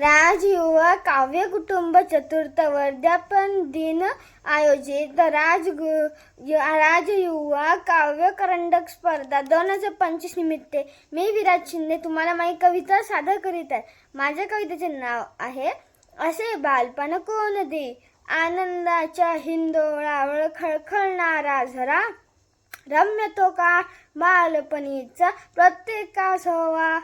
राजयुवा काव्य कुटुंब चतुर्थ वर्धापन दिन आयोजित. राज राजयुवा काव्य करंडक स्पर्धा दोन हजार पंचवीस निमित्ते. मी विराज शिंदे तुम्हाला माझी कविता सादर करीत आहे. माझ्या कवितेचे नाव आहे असे बालपण कोण दे? आनंदाच्या हिंदोळावर खळखळणारा झरा. रम्य तो का बालपणीचा प्रत्येकास हवा.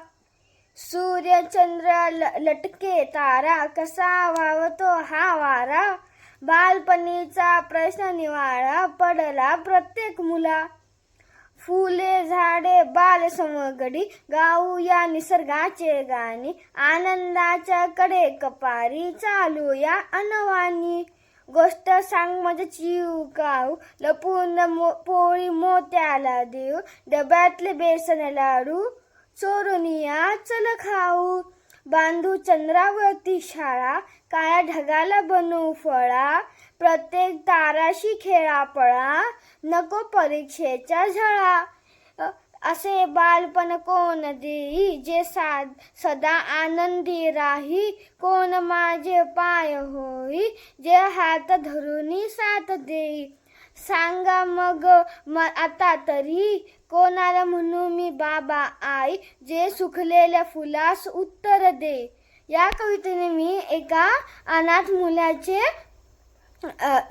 चंद्र ल- लटके तारा कसा वावतो हा वारा? बालपणीचा प्रश्न निवाळा पडला प्रत्येक मुला. फुले झाडे बाल समगडी गाऊ या निसर्गाचे गाणी आनंदाच्या कडे कपारी चालू या अनवानी गोष्ट सांग माझं चिव गाऊ लपून मो पोळी मोत्याला देऊ डब्यातले बेसन लाडू. चोरुनिया चल खाऊ. बांधू चंद्रावरती शाळा काळ्या ढगाला बनवू फळा. प्रत्येक ताराशी खेळा पळा नको परीक्षेच्या झळा. असे बालपण कोण देई जे साद सदा आनंदी राही. कोण माझे पाय होई जे हात धरुनी साथ देई. सांगा मग म आता तरी कोणाला म्हणू मी बाबा आई जे सुखलेल्या फुलास उत्तर दे. या कवितेने मी एका अनाथ मुलाचे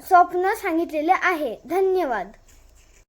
स्वप्न सांगितलेले आहे. धन्यवाद.